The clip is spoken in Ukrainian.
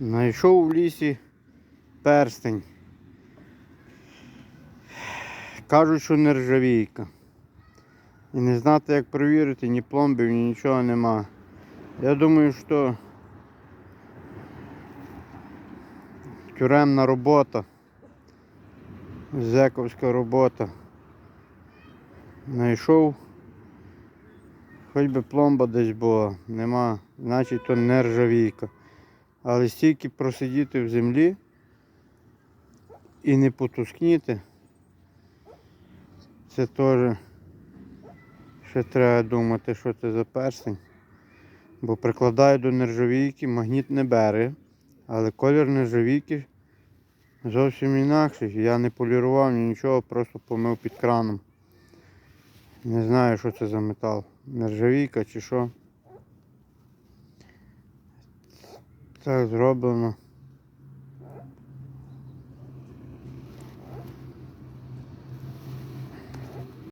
Знайшов в лісі перстень. Кажуть, що нержавійка. І не знати, як перевірити, ні пломбів, ні нічого нема. Я думаю, що тюремна робота. Зековська робота. Знайшов. Хоч би пломба десь була, нема, значить то нержавійка. Але стільки просидіти в землі і не потускніти, це теж ще треба думати, що це за перстень. Бо прикладаю до нержавійки, магніт не бере, але колір нержавійки зовсім інакший. Я не полірував нічого, просто помив під краном. Не знаю, що це за метал. Нержавійка чи що. Так зроблено.